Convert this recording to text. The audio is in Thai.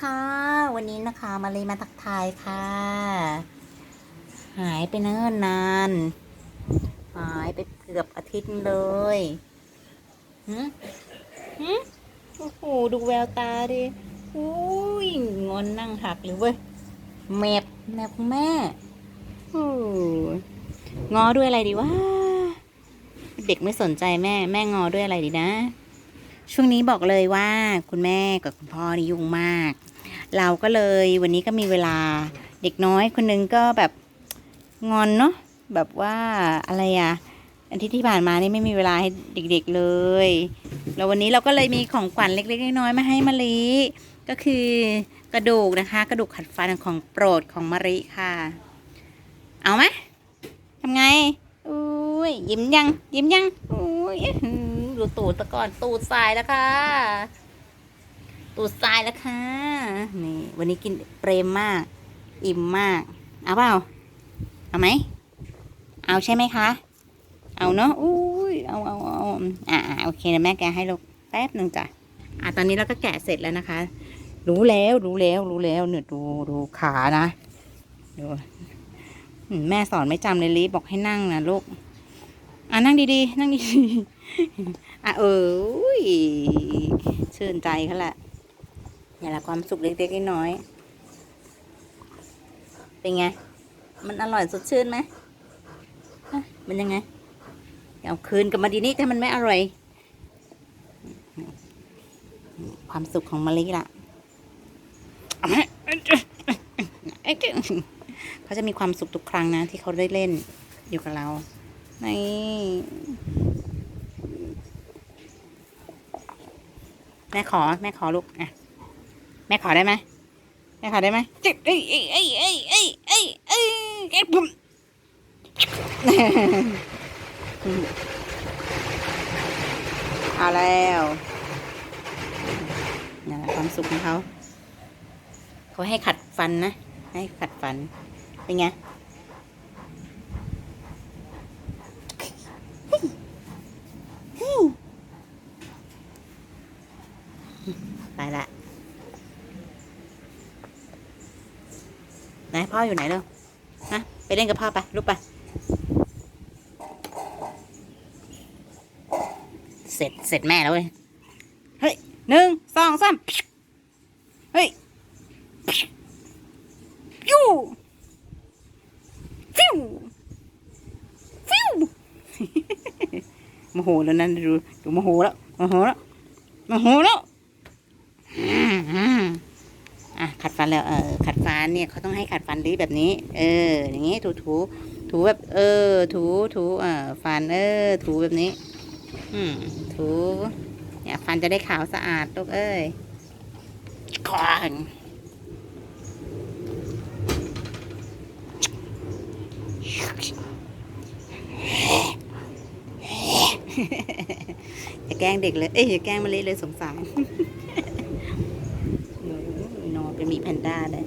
ค่ะ วันนี้นะคะมาเลยมาทักทายค่ะ หายไปเนิ่นนาน หายไปเกือบอาทิตย์เลยหืมหืมโอ้โห ดูแววตาดิอุ้ยงอนนั่งหักเลยเว้ยแมบแมบของแม่โอ้งอด้วยอะไรดีวะเด็กไม่สนใจแม่ แม่งอด้วยอะไรดีนะช่วงนี้บอกเลยว่าคุณแม่กับคุณพ่อนี่ยุ่งมาก เราก็เลยวันนี้ก็มีเวลาเด็กน้อยคนนึงก็แบบงอนเนาะแบบว่าอะไรอะอาทิตย์ที่ผ่านมานี่ไม่มีเวลาให้เด็กๆเลย แล้ววันนี้เราก็เลยมีของขวัญเล็กๆน้อยๆมาให้มะลิก็คือกระดูกนะคะ กระดูกขัดฟันของโปรดของมะลิค่ะ เอาไหมทำไงอุ้ยยิ้มยัง ยิ้มยังอุ้ยดูตูดตะก่อนตูดทรายแล้วค่ะ ตูดทรายแล้วค่ะ นี่ วันนี้กินเปรมมาก อิ่มมาก เอาเปล่า เอาไหม เอาใช่ไหมคะ เอาเนาะ อุ้ย เอาเอาเอาอ่าโอเคนะแม่แกให้ลูกแป๊บหนึ่งจ้ะ อะตอนนี้เราก็แกะเสร็จแล้วนะคะ รู้แล้วรู้แล้วรู้แล้วเนี่ยดูดูขานะ ดูแม่สอนไม่จำเลยลิบอกให้นั่งนะลูก อะนั่งดีๆ นั่งดีๆ อะเอออุ้ยชื่นใจเขาแหละ นี่แหละความสุขเล็กๆน้อยๆเป็นไง มันอร่อยสดชื่นไหมมันยังไงเอาคืนกลับมาดีนี่ถ้ามันไม่อร่อย ความสุขของมะลิล่ะเอามาเขาจะมีความสุขทุกครั้งนะ ที่เขาได้เล่นอยู่กับเรานี่แม่ขอ แม่ขอลูก อะ แม่ขอได้ไหมแม่ขอได้ไหมเอ้ยเอ้ยเอ้ยเอ้ยเอ้ยเอ้ยเอ้ยเอ้ยผมเอาแล้วนี่แหละความสุขของเขาเขาให้ขัดฟันนะ ให้ขัดฟัน เป็นไง ไปละ ไหนพ่ออยู่ไหนเร็วฮะไปเล่นกับพ่อไปลุกไป เสร็จเสร็จแม่แล้วเว้ย เฮ้ยหนึ่งสองสามเฮ้ยฟิวฟิวฟิวโมโหแล้วนั่นดูดูโมโหแล้วโมโหแล้วโมโหแล้ว อะขัดฟันแล้วเออขัดฟันเนี่ยเขาต้องให้ขัดฟันดีแบบนี้ เออ อย่างงี้ถูถูถูแบบ เออ ถูถูเอ่อฟันเออ ถูแบบนี้ อืมถูเนี่ยฟันจะได้ขาวสะอาดลูกเอ้ยก่อนอย่าแกล้งเด็กเลย เอ้ยอย่าแกล้งมาเลยเลยสงสาร จะมีแพนด้าได้